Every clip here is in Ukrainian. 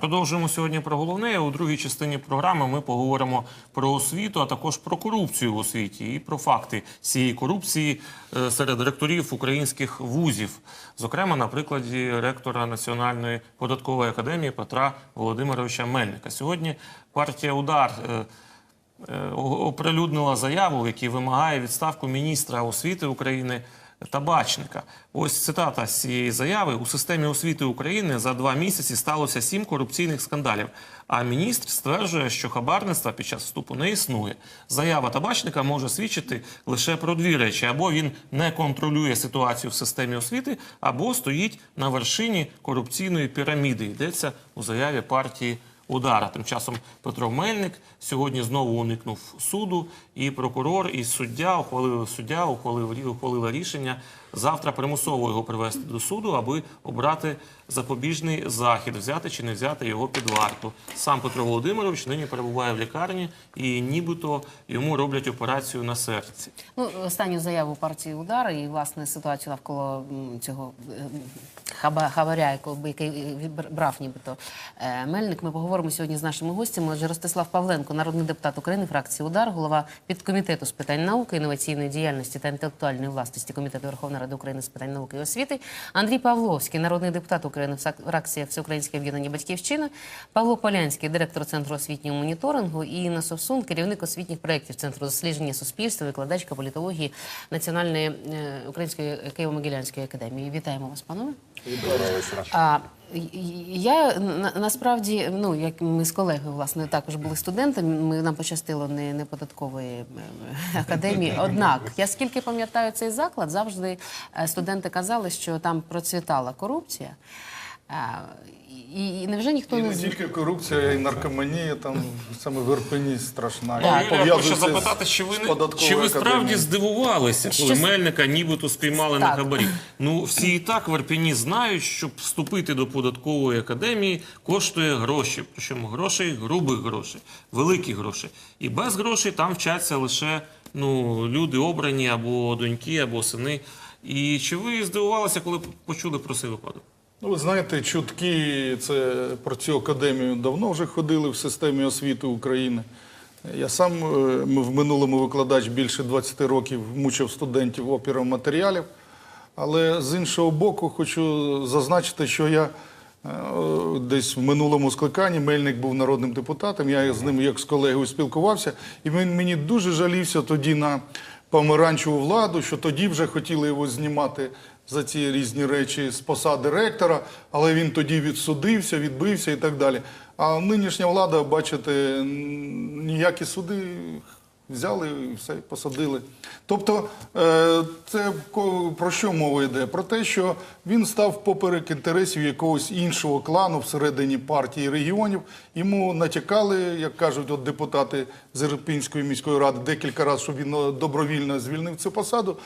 Продовжуємо сьогодні про головне. У другій частині програми ми поговоримо про освіту, а також про корупцію в освіті і про факти цієї корупції е, серед ректорів українських вузів. Зокрема, на прикладі ректора Національної податкової академії Петра Володимировича Мельника. Сьогодні партія Удар. е, е, оприлюднила заяву, в вимагає відставку міністра освіти України Табачника. Ось цитата з цієї заяви: у системі освіти України за два місяці сталося сім корупційних скандалів. А міністр стверджує, що хабарництва під час вступу не існує. Заява табачника може свідчити лише про дві речі: або він не контролює ситуацію в системі освіти, або стоїть на вершині корупційної піраміди. Йдеться у заяві партії удара. Тим часом Петро Мельник сьогодні знову уникнув суду, і прокурор, і суддя ухвалили суддя, ухвалив ухвалила рішення завтра примусово його привести до суду, аби обрати запобіжний захід, взяти чи не взяти його під варту. Сам Петро Володимирович нині перебуває в лікарні, і нібито йому роблять операцію на серці. Ну, останню заяву партії удар і власне ситуацію навколо цього е, хабаря, який відбр- брав нібито е, Мельник. Ми поговоримо сьогодні з нашими гостями. Отже, Ростислав Павленко, народний депутат України, фракції Удар, голова підкомітету з питань науки, інноваційної діяльності та інтелектуальної власності Комітету Верховної Ради України з питань науки і освіти. Андрій Павловський, народний депутат України, фракція Всеукраїнське об'єднання Батьківщина. Павло Полянський, директор центру освітнього моніторингу, і Інна Совсун, керівник освітніх проєктів Центру дослідження суспільства, викладачка політології Національної е, української Києво-Могилянської академії. Вітаємо вас, панове. І- я на, насправді, ну як ми з колегою, власне, також були студентами. Ми нам пощастило не, не податкової е, академії. Однак, я скільки пам'ятаю цей заклад, завжди е, студенти казали, що там процвітала корупція. І, і невже ніхто І не не тільки корупція, і наркоманія, там саме в Ірпені страшна. І я хочу запитати, чи ви, чи ви справді здивувалися, коли Що- Мельника нібито спіймали на хабарі? Ну, всі і так в Ірпені знають, щоб вступити до податкової академії коштує гроші. Причому грошей, грубих грошей, великі гроші. І без грошей там вчаться лише ну, люди обрані або доньки, або сини. І чи ви здивувалися, коли почули про цей випадок? Ну, ви знаєте, чутки це про цю академію давно вже ходили в системі освіти України. Я сам е, в минулому викладач більше 20 років мучив студентів опіром матеріалів. Але з іншого боку, хочу зазначити, що я е, десь в минулому скликанні Мельник був народним депутатом. Я з ним як з колегою спілкувався, і він мені дуже жалівся тоді на помаранчеву владу, що тоді вже хотіли його знімати за ці різні речі з посади ректора, але він тоді відсудився, відбився і так далі. А нинішня влада, бачите, ніякі суди взяли і все посадили. Тобто, е, це про що мова йде? Про те, що він став поперек інтересів якогось іншого клану всередині партії регіонів. Йому натякали, як кажуть, от депутати з Ірпінської міської ради декілька разів, щоб він е, добровільно звільнив цю посаду.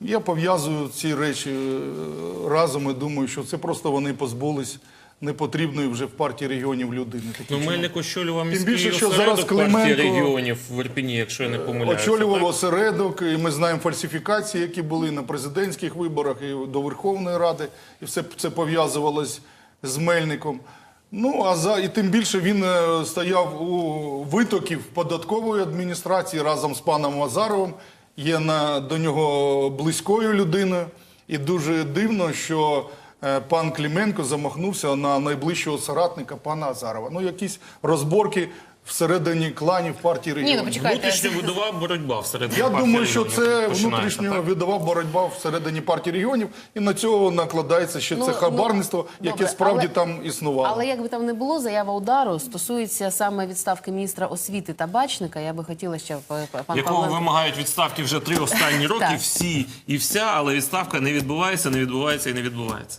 Я пов'язую ці речі е, разом і думаю, що це просто вони позбулись непотрібної вже в партії регіонів людини. Ну. Мельник очолював міський більше, що осередок зараз партії регіонів в Ірпені, якщо я не помиляюся. Очолював так? осередок, і ми знаємо фальсифікації, які були на президентських виборах і до Верховної Ради, і все це пов'язувалось з Мельником. Ну а за і тим більше він е, стояв у витоків податкової адміністрації разом з паном Азаровим. Є на до нього близькою людиною, і дуже дивно, що е, пан Кліменко замахнувся на найближчого соратника пана Азарова. Ну, якісь розборки всередині кланів партії ну, регіонів. почекайте. Внутрішньо видова боротьба всередині Я партії думаю, що регіонів це починається, внутрішньо так? видова боротьба всередині партії регіонів, і на цього накладається ще Ну, це ну, хабарництво, яке добре, справді але- там існувало. Але як би там не було, заява удару стосується саме відставки міністра освіти табачника. Я би хотіла ще п- п- пан Якого Павленко- вимагають відставки вже три останні роки, Так. всі і вся, але відставка не відбувається, не відбувається і не відбувається.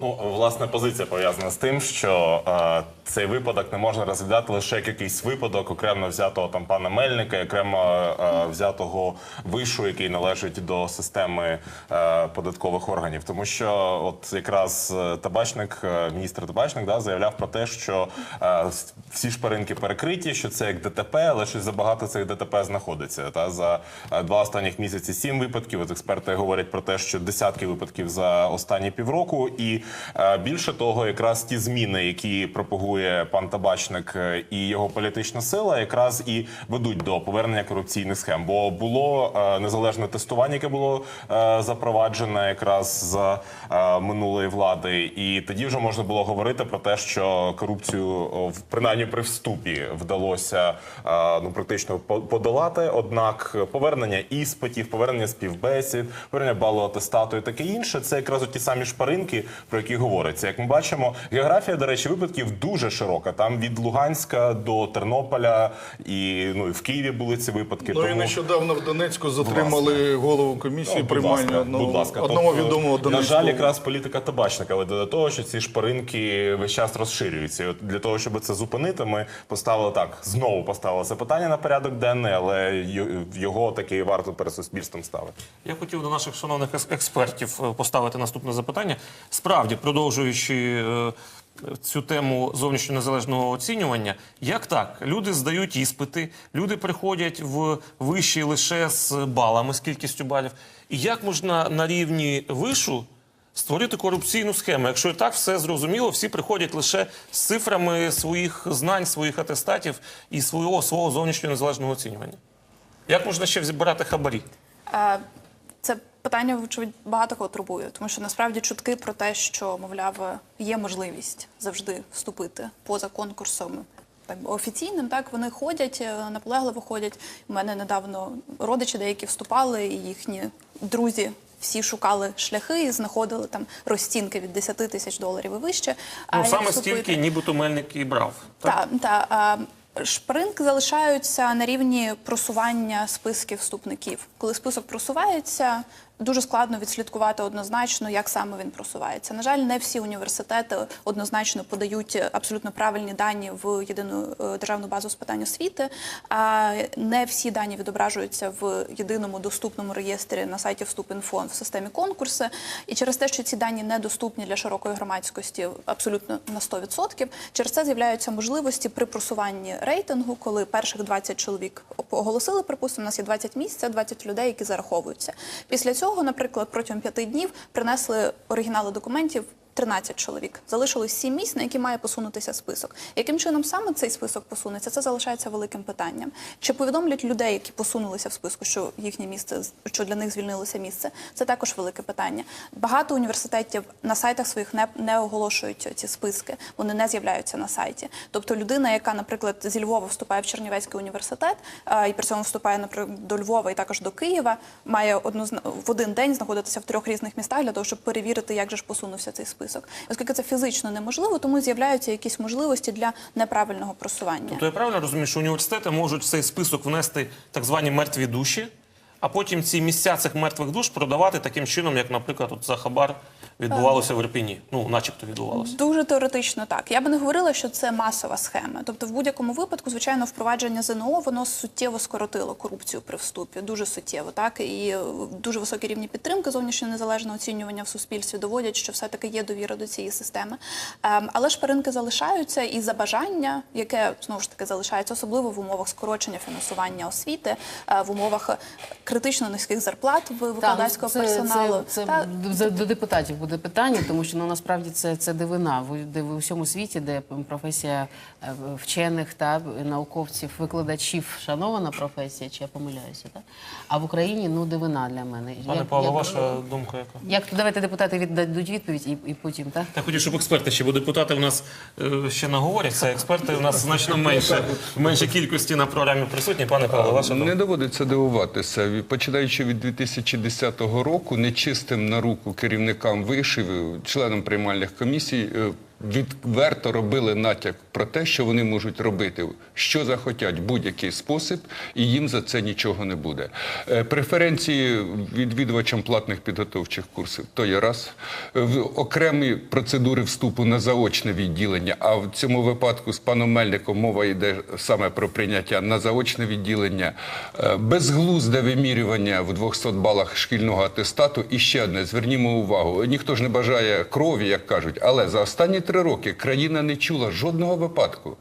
Ну, власне, позиція пов'язана з тим, що е, цей випадок не можна розглядати лише як якийсь випадок окремо взятого там пана Мельника, окремо е, взятого вишу, який належить до системи е, податкових органів. Тому що, от якраз е, табачник, е, міністр табачник, да, заявляв про те, що е, всі шпаринки перекриті, що це як ДТП, але щось забагато цих ДТП знаходиться. Та за е, два останніх місяці сім випадків. От експерти говорять про те, що десятки випадків за останні півроку, і е, більше того, якраз ті зміни, які пропагує пан Табачник е, і його політична сила, якраз і ведуть до повернення корупційних схем. Бо було е, незалежне тестування, яке було е, запроваджене якраз е, минулої влади, і тоді вже можна було говорити про те, що корупцію принаймні при вступі вдалося ну практично по- подолати. Однак повернення іспитів, повернення співбесід, повернення балу атестату і таке інше, це якраз ті самі шпаринки, про які говориться. Як ми бачимо, географія, до речі, випадків дуже широка. Там від Луганська до Тернополя, і ну і в Києві були ці випадки. Ну і нещодавно в Донецьку затримали голову комісії Ну, будь приймання ласка, одного, будь ласка. одного Тобто, відомого На жаль, якраз політика табачника веде до того, що ці шпаринки весь час розширюються. І от для того, щоб це зупинити, ми поставили так, знову поставили це питання на порядок денний, але й- його таки варто перед суспільством ставити. Я хотів до наших шановних експертів е, поставити наступне запитання. Справді, продовжуючи е, цю тему зовнішньо незалежного оцінювання, як так? Люди здають іспити, люди приходять в виші лише з балами, з кількістю балів. І як можна на рівні вишу створити корупційну схему? Якщо і так все зрозуміло, всі приходять лише з цифрами своїх знань, своїх атестатів і свого, свого зовнішнього незалежного оцінювання. Як можна ще збирати хабарі? Питання, вочевидь, багато кого турбує, тому що насправді чутки про те, що, мовляв, є можливість завжди вступити поза конкурсом. Так офіційним, так вони ходять, е, наполегливо ходять. У мене недавно родичі деякі вступали, і їхні друзі всі шукали шляхи і знаходили там розцінки від 10 тисяч доларів і вище. А Ну, як саме вступити? стільки, нібито Мельник і брав. Так? Так, та, а, шпаринки залишаються на рівні просування списків вступників. Коли список просувається, дуже складно відслідкувати однозначно, як саме він просувається. На жаль, не всі університети однозначно подають абсолютно правильні дані в єдину е, державну базу з питань освіти. А не всі дані відображуються в єдиному доступному реєстрі на сайті Вступінфо в системі конкурси. І через те, що ці дані недоступні для широкої громадськості абсолютно на 100%, через це з'являються можливості при просуванні рейтингу, коли перших 20 чоловік оголосили, припустимо, у нас є 20 місць, це 20 людей, які зараховуються. Після цього, наприклад, протягом п'яти днів принесли оригінали документів. 13 чоловік залишилось 7 місць, на які має посунутися список. Яким чином саме цей список посунеться, це залишається великим питанням. Чи повідомлять людей, які посунулися в списку, що їхнє місце, що для них звільнилося місце? Це також велике питання. Багато університетів на сайтах своїх не, не оголошують ці списки, вони не з'являються на сайті. Тобто людина, яка, наприклад, зі Львова вступає в Чернівецький університет а, і при цьому вступає наприклад, до Львова і також до Києва, має однозна... в один день знаходитися в трьох різних містах для того, щоб перевірити, як же ж посунувся цей список. Оскільки це фізично неможливо, тому з'являються якісь можливості для неправильного просування. Тобто я правильно розумію, що університети можуть в цей список внести так звані мертві душі, а потім ці місця цих мертвих душ продавати таким чином, як, наприклад, от за хабар відбувалося в Ірпіні. Ну, начебто відбувалося. Дуже теоретично так. Я би не говорила, що це масова схема. Тобто, в будь-якому випадку, звичайно, впровадження ЗНО воно суттєво скоротило корупцію при вступі, дуже суттєво, так і е, дуже високі рівні підтримки зовнішньо незалежного оцінювання в суспільстві доводять, що все таки є довіра до цієї системи. Ем, але шпаринки залишаються, і за бажання, яке знову ж таки залишається, особливо в умовах скорочення фінансування освіти, е, в умовах критично низьких зарплат в викладацького це- персоналу. Це, це до, до депутатів буде питання, тому що ну, насправді це, це дивина в, де в усьому світі, де професія е, вчених та науковців, викладачів шанована професія, чи я помиляюся, так? А в Україні ну дивина для мене. Пане Як- Павло, як- ваша думка яка? Як давайте депутати віддадуть відповідь і, і потім, так? Я хотів, щоб експерти ще, бо депутати у нас е, ще наговоряться, експерти у нас значно менше, в меншій кількості на програмі присутні. Пане Павло, ваша думка? Не доводиться дивуватися. Починаючи від 2010 року, нечистим на руку керівникам вишів, членом приймальних комісій, е, відверто робили натяк про те, що вони можуть робити, що захотять будь-який спосіб, і їм за це нічого не буде. Е, Преференції відвідувачам платних підготовчих курсів то є раз. Е, Окремі процедури вступу на заочне відділення, а в цьому випадку з паном Мельником мова йде саме про прийняття на заочне відділення, Е, безглузде вимірювання в 200 балах шкільного атестату. І ще одне, звернімо увагу, ніхто ж не бажає крові, як кажуть, але за останні три чотири роки країна не чула жодного випадку,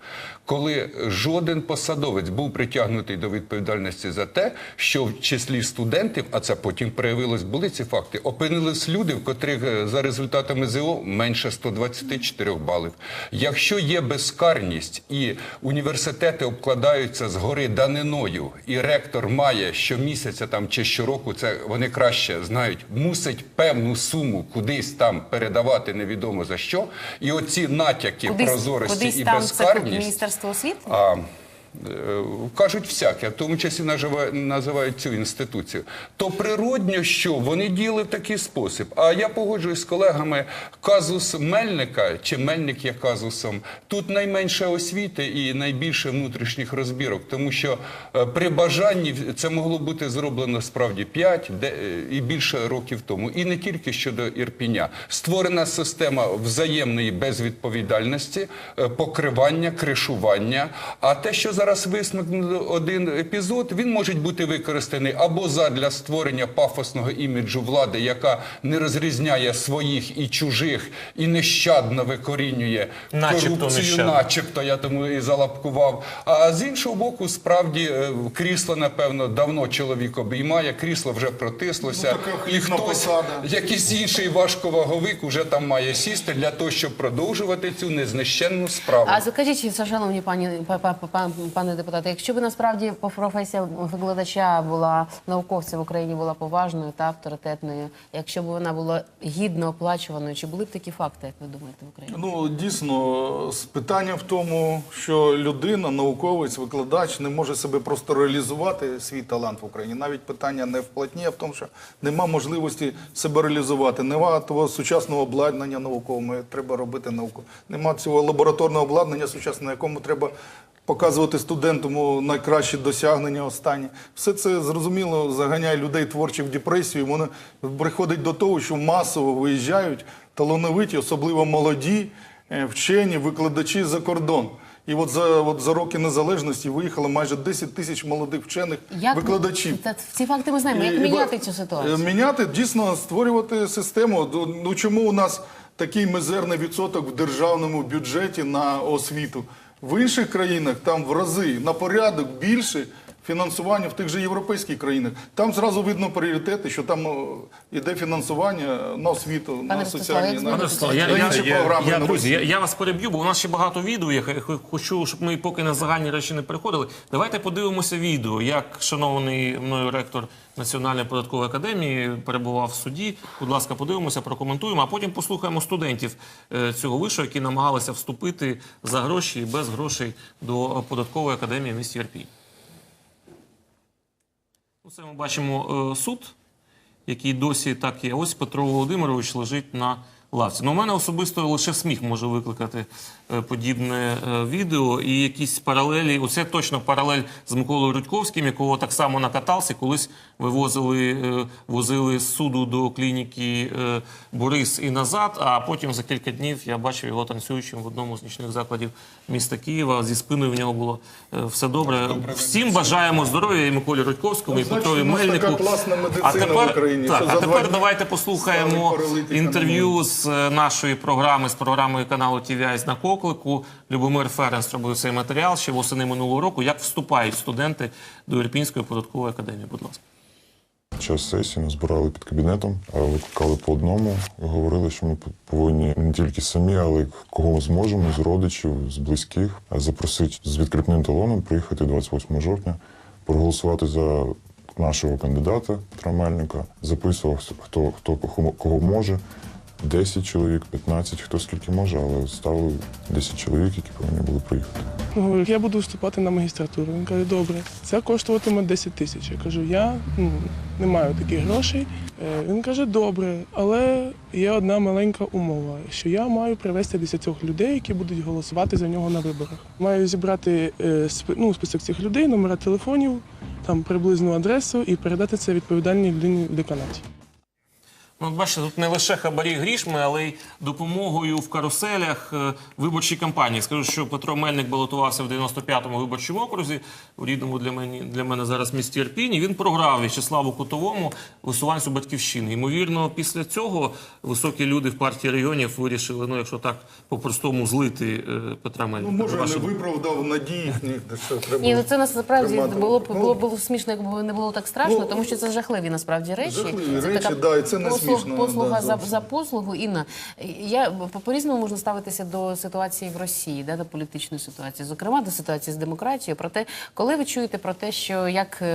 коли жоден посадовець був притягнутий до відповідальності за те, що в числі студентів, а це потім проявилось, були ці факти, опинились люди, в котрих е, за результатами ЗО менше 124 балів. Якщо є безкарність і університети обкладаються згори даниною, і ректор має щомісяця там чи щороку, це вони краще знають, мусить певну суму кудись там передавати невідомо за що. І оці натяки прозорості кудись і безкарність. Міністерство? А, кажуть всяке, в тому часі називають цю інституцію. То природньо, що вони діяли в такий спосіб. А я погоджуюсь з колегами, казус Мельника чи Мельник є казусом. Тут найменше освіти і найбільше внутрішніх розбірок, тому що е, при бажанні це могло бути зроблено справді 5 е, і більше років тому. І не тільки щодо Ірпіня. Створена система взаємної безвідповідальності, е, покривання, кришування. А те, що зараз висмикнув один епізод, він може бути використаний або задля створення пафосного іміджу влади, яка не розрізняє своїх і чужих, і нещадно викорінює Начебто корупцію, нещадно. начебто я тому і залапкував. А з іншого боку, справді е, крісло, напевно, давно чоловік обіймає, крісло вже протислося, Ну, і хтось, посада. якийсь інший важковаговик уже там має сісти для того, щоб продовжувати цю незнищенну справу. А закажіть, шановні пані па- па- па- пане депутате, якщо б насправді професія викладача була науковця в Україні була поважною та авторитетною, якщо б вона була гідно оплачуваною, чи були б такі факти, як ви думаєте, в Україні? Ну дійсно, питання в тому, що людина, науковець, викладач не може себе просто реалізувати свій талант в Україні. Навіть питання не в платні, а в тому, що нема можливості себе реалізувати. Нема того сучасного обладнання наукового, треба робити науку. Нема цього лабораторного обладнання сучасного, якому треба. Показувати студентам найкращі досягнення останні. Все це зрозуміло заганяє людей творчі в депресію. Вони приходить до того, що масово виїжджають талановиті, особливо молоді е, вчені, викладачі за кордон. І от за, от за роки незалежності виїхало майже 10 тисяч молодих вчених викладачів. Та ці факти ми знаємо. Як І- і міняти ба- цю ситуацію? е, Міняти, дійсно, створювати систему. Ну чому у нас такий мизерний відсоток в державному бюджеті на освіту? В інших країнах там в рази на порядок більше фінансування в тих же європейських країнах. Там зразу видно пріоритети, що там іде фінансування на освіту, на соціальні на, інші програми. я, друзі, я, я вас переб'ю, бо у нас ще багато відео. Я хочу, щоб ми поки на загальні речі не переходили. Давайте подивимося відео, як шановний мною ректор Національної податкової академії перебував в суді. Будь ласка, подивимося, прокоментуємо, а потім послухаємо студентів е, цього вишу, які намагалися вступити за гроші і без грошей до податкової академії в місті Ірпінь. Оце ми бачимо е, суд, який досі так є. Ось Петро Володимирович лежить на лавці. Ну, у мене особисто лише сміх може викликати подібне е, відео і якісь паралелі. Оце точно паралель з Миколою Рудьковським, якого так само на каталці колись вивозили, е, возили з суду до клініки е, Борис і назад. А потім за кілька днів я бачив його танцюючим в одному з нічних закладів міста Києва. Зі спиною в нього було е, все добре. Всім бажаємо здоров'я і Миколі Рудьковському, і Петрові Мельнику. а тепер, Україні, Так, а тепер давайте послухаємо інтерв'ю з е, нашої програми, з програмою каналу TVI на Коклику. Любомир Ференс робив цей матеріал ще восени минулого року. Як вступають студенти до Ірпінської податкової академії? Будь ласка. Час сесії нас збирали під кабінетом, викликали по одному. Говорили, що ми повинні не тільки самі, але й кого ми зможемо з родичів, з близьких, запросити з відкритним талоном приїхати 28 жовтня, проголосувати за нашого кандидата Петра Мельника. Записував хто хто кого може. 10 чоловік, 15, хто скільки може, але ставили 10 чоловік, які повинні були приїхати. Говорю, я буду вступати на магістратуру. Він каже, добре, це коштуватиме 10 тисяч. Я кажу, я ну, не маю таких грошей. Е, Він каже, добре, але є одна маленька умова, що я маю привезти 10 людей, які будуть голосувати за нього на виборах. Маю зібрати е, ну, список цих людей, номера телефонів, там приблизну адресу і передати це відповідальній людині в деканаті. Ну, бачите, тут не лише хабарі грішми, але й допомогою в каруселях е, виборчій кампанії. Скажу, що Петро Мельник балотувався в 95-му виборчому окрузі, у рідному для мене, для мене зараз місті Ірпіні. Він програв В'ячеславу Кутовому, висуванцю батьківщини. Ймовірно, після цього високі люди в партії регіонів вирішили, ну якщо так по-простому злити е, Петра Мельника. Ну, може, Ваша не виправдав надії що. Ні, ну це насправді було б Ну, було, було смішно, якби не було так страшно, Ну, тому що це жахливі насправді речі. жахливі це речі, така да, і це не послуг- Послуга да, за, за послугу. Інна, я по- по-різному можна ставитися до ситуації в Росії, да, до політичної ситуації, зокрема до ситуації з демократією. Проте, коли ви чуєте про те, що як е,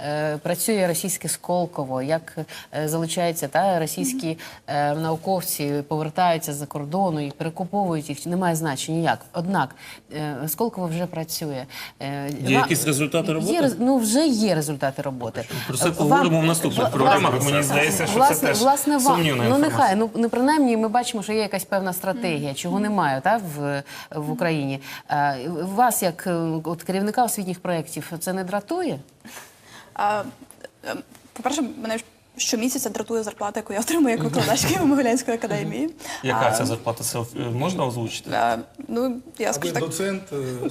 е, працює російське Сколково, як е, залучаються та російські е, науковці, повертаються з-за кордону і перекуповують їх, немає значення ніяк. Однак е, Сколково вже працює. Е, Є ва- якісь результати роботи? Є, ну вже є результати роботи. Про це поговоримо в наступних програмах. Мені здається, що власне, це теж власне, вам, сумнівна ну нехай, ну не принаймні ми бачимо, що є якась певна стратегія, чого немає та, в, в Україні. А, вас, як е, от, керівника освітніх проєктів, це не дратує? А, е, По-перше, мене щомісяця дратує зарплата, яку я отримую як викладач Києво-Могилянської академії. Яка ця зарплата? Це можна озвучити? е, Ну, я скажу так. доцент?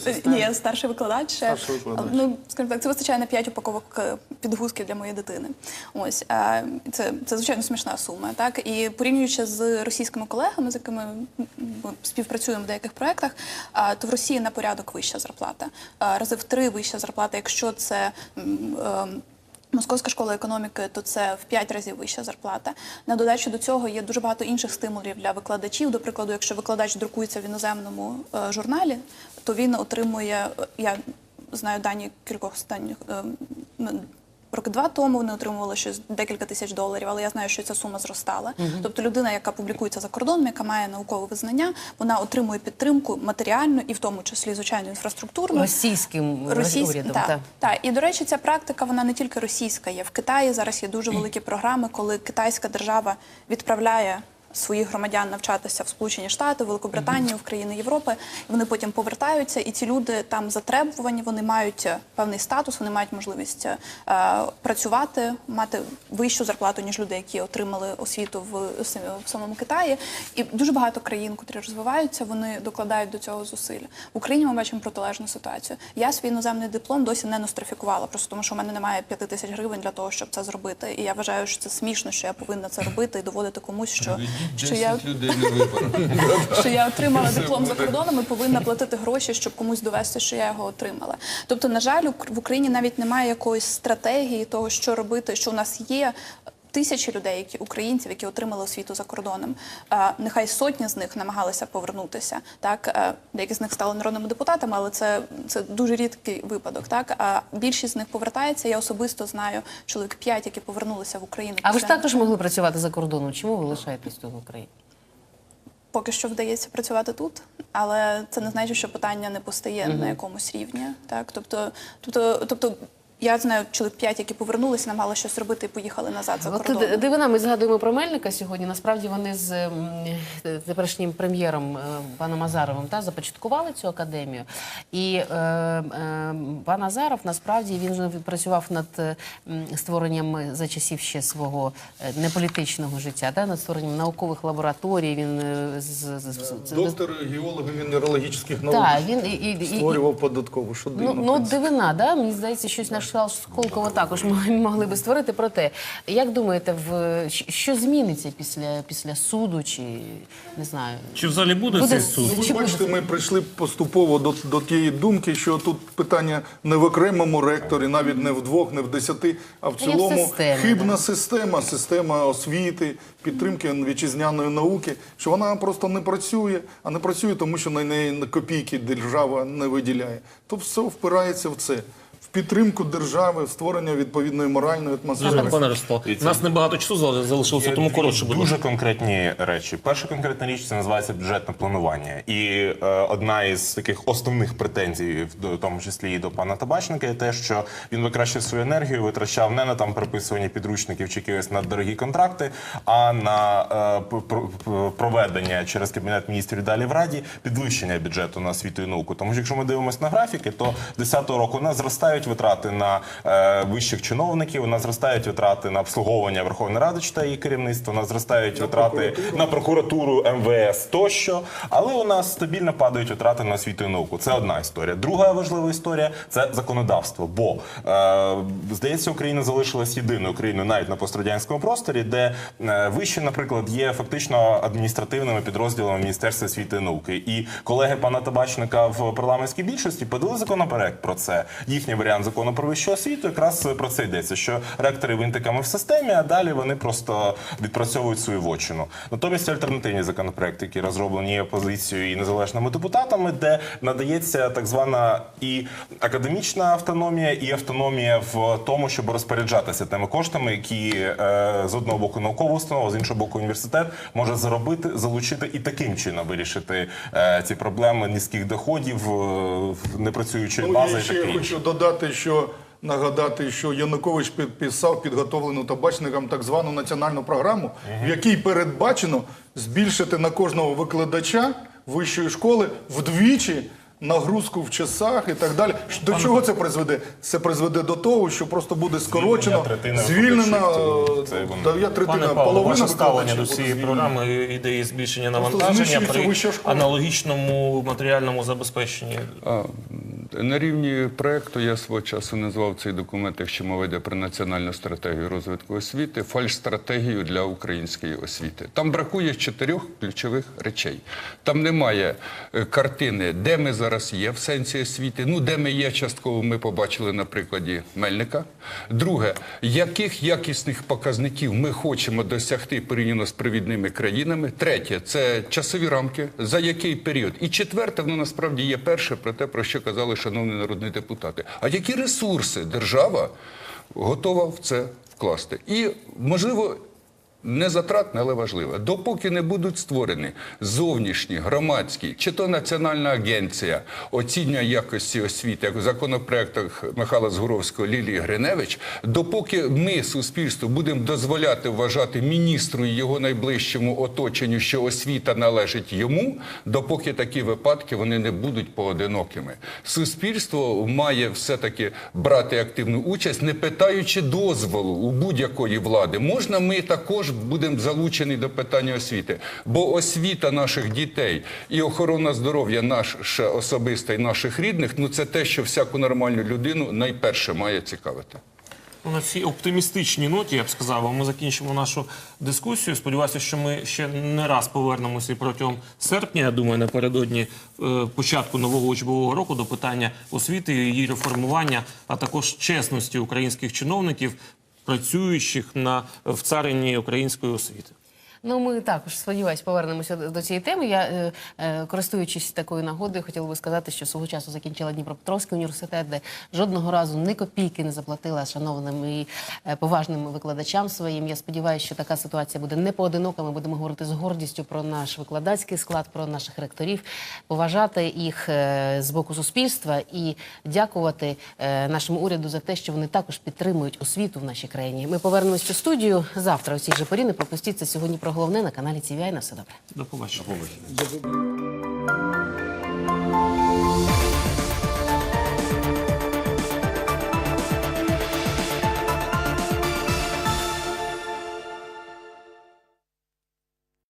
е? Ні, я старший викладач. Старший викладач. Ну, скажімо так, це вистачає на 5 упаковок е, підгузків для моєї дитини. Ось е, це, це звичайно смішна сума. Так і порівнюючи з російськими колегами, з якими ми співпрацюємо в деяких проєктах, е, то в Росії на порядок вища зарплата. Е, Рази в три вища зарплата, якщо це. е, Московська школа економіки, то це в 5 разів вища зарплата. На додачу до цього є дуже багато інших стимулів для викладачів. До прикладу, якщо викладач друкується в іноземному е, журналі, то він отримує, е, я знаю дані кількох останніх. е, Роки два тому вони отримували щось декілька тисяч доларів, але я знаю, що ця сума зростала. Тобто людина, яка публікується за кордоном, яка має наукове визнання, вона отримує підтримку матеріальну і в тому числі звичайно інфраструктурну Російським Російсь... урядом. Так, та. Та. І, до речі, ця практика вона не тільки російська є. В Китаї зараз є дуже великі програми, коли китайська держава відправляє своїх громадян навчатися в Сполучені Штати, Великобританію, в країни Європи. Вони потім повертаються, і ці люди там затребувані, вони мають е, певний статус, вони мають можливість е, працювати, мати вищу зарплату, ніж люди, які отримали освіту в, в самому Китаї. І дуже багато країн, котрі розвиваються, вони докладають до цього зусиль. В Україні ми бачимо протилежну ситуацію. Я свій іноземний диплом досі не нострифікувала, просто тому що в мене немає п'яти тисяч гривень для того, щоб це зробити. І я вважаю, що це смішно, що я повинна це робити і доводити комусь, що, що я людей що я отримала диплом за кордоном і повинна платити гроші, щоб комусь довести, що я його отримала. Тобто, на жаль, в Україні навіть немає якоїсь стратегії того, що робити, що у нас є. Тисячі людей, які українців, які отримали освіту за кордоном, Е, нехай сотні з них намагалися повернутися. Так е, деякі з них стали народними депутатами, але це, це дуже рідкий випадок. Так а більшість з них повертається. Я особисто знаю чоловік п'ять, які повернулися в Україну. А ви ж також могли працювати за кордоном. Чому ви лишаєтесь тут в Україні? Поки що вдається працювати тут, але це не значить, що питання не постає на якомусь рівні. Так, тобто, тобто, тобто. Я знаю чоловік п'ять, які повернулися, намагали щось робити і поїхали назад за кордон. д- дивина, ми згадуємо про Мельника сьогодні. Насправді вони з теперішнім прем'єром е, паном Азаровим та, започаткували цю академію. І е, е, пан Азаров насправді він працював над е, створенням за часів ще свого е, неполітичного життя, та, над створенням наукових лабораторій. Він з, з, з- з- Доктор геолога мінералогічних наук Так, він і, і, і, створював податкову. Що дивно, Ну, ну дивина, да? мені здається, щось наш Сколково також могли би створити. Проте, як думаєте, в що зміниться після, після суду, чи не знаю? Чи взагалі буде, Буде цей суд? Ви Чи буде бачите, ми прийшли поступово до, до тієї думки, що тут питання не в окремому ректорі, навіть не в двох, не в десяти, а в цілому системі, хибна да. система, система освіти, підтримки вітчизняної науки, що вона просто не працює, а не працює, тому що на неї копійки держава не виділяє. То все впирається в це. Підтримку держави, в створення відповідної моральної атмосфери. Пане Росто, у нас небагато часу зал- залишилося, Є тому коротше буде. дуже конкретні речі. Перша конкретна річ це називається бюджетне планування. І е, одна із таких основних претензій, в тому числі і до пана Табачника, є те, що він викращив свою енергію, витрачав не на там приписування підручників чи якісь на дорогі контракти, а на е, проведення через кабінет міністрів далі в раді підвищення бюджету на освіту і науку. Тому що якщо ми дивимося на графіки, то 10-го року у нас зростає зростають витрати на е, вищих чиновників, у нас зростають витрати на обслуговування Верховної Ради та її керівництва, у нас зростають витрати на прокуратуру, МВС тощо. Але у нас стабільно падають витрати на освіту і науку. Це одна історія. Друга важлива історія це законодавство. Бо е, здається, Україна залишилась єдиною країною навіть на пострадянському просторі, де е, вищі, наприклад, є фактично адміністративними підрозділами Міністерства освіти і науки. І колеги пана Табачника в парламентській більшості подали законопроект про це. Їхній варіант закону про вищу освіту якраз про це йдеться, що ректори винтиками в системі, а далі вони просто відпрацьовують свою вотчину. Натомість альтернативні законопроекти, які розроблені опозицією і незалежними депутатами, де надається так звана і академічна автономія, і автономія в тому, щоб розпоряджатися тими коштами, які е, з одного боку наукова установа, з іншого боку університет може заробити, залучити і таким чином вирішити е, ці проблеми низьких доходів, е, непрацюючої Ну, бази і ще таке хочу додати, що нагадати, що Янукович підписав підготовлену табачникам так звану національну програму, в якій передбачено збільшити на кожного викладача вищої школи вдвічі. Нагрузку в часах і так далі. До чого це призведе? Це призведе до того, що просто буде скорочено, звільнена е, я третина, половина ваше ставлення до цієї програми ідеї збільшення навантаження при аналогічному матеріальному забезпеченні. На рівні проекту я свого часу назвав цей документ, якщо мова йде про національну стратегію розвитку освіти, фальш-стратегію для української освіти. Там бракує чотирьох ключових речей. Там немає е, картини, де ми зараз є в сенсі освіти. Ну, де ми є частково, ми побачили на прикладі Мельника. Друге, яких якісних показників ми хочемо досягти порівняно з провідними країнами. Третє це часові рамки, за який період. І четверте, воно насправді є перше про те, про що казали шановні народні депутати. А які ресурси держава готова в це вкласти? І можливо. Не затратне, але важливе. Допоки не будуть створені зовнішні, громадські, чи то національна агенція оцінює якості освіти, як у законопроектах Михайла Згуровського Лілії Гриневич, допоки ми, суспільство, будемо дозволяти вважати міністру і його найближчому оточенню, що освіта належить йому, допоки такі випадки вони не будуть поодинокими. Суспільство має все-таки брати активну участь, не питаючи дозволу у будь-якої влади. Можна ми також будемо залучені до питання освіти, бо освіта наших дітей і охорона здоров'я наша особиста і наших рідних ну це те, що всяку нормальну людину найперше має цікавити. На цій оптимістичній ноті, я б сказав, ми закінчимо нашу дискусію. Сподіваюся, що ми ще не раз повернемося і протягом серпня, я думаю, напередодні е, початку нового учбового року до питання освіти, її реформування, а також чесності українських чиновників, працюючих на в царині української освіти. Ну, ми також сподіваюсь, повернемося до, цієї теми. Я, е, е, користуючись такою нагодою, хотіла би сказати, що свого часу закінчила Дніпропетровський університет, де жодного разу ні копійки не заплатила шановним і е, поважним викладачам своїм. Я сподіваюся, що така ситуація буде не поодинока. Ми будемо говорити з гордістю про наш викладацький склад, про наших ректорів, поважати їх з боку суспільства і дякувати нашому уряду за те, що вони також підтримують освіту в нашій країні. Ми повернемось у студію завтра. У цій же порі не пропустіть сьогодні про про головне на каналі TVI. На все добре. До побачення. До побачення.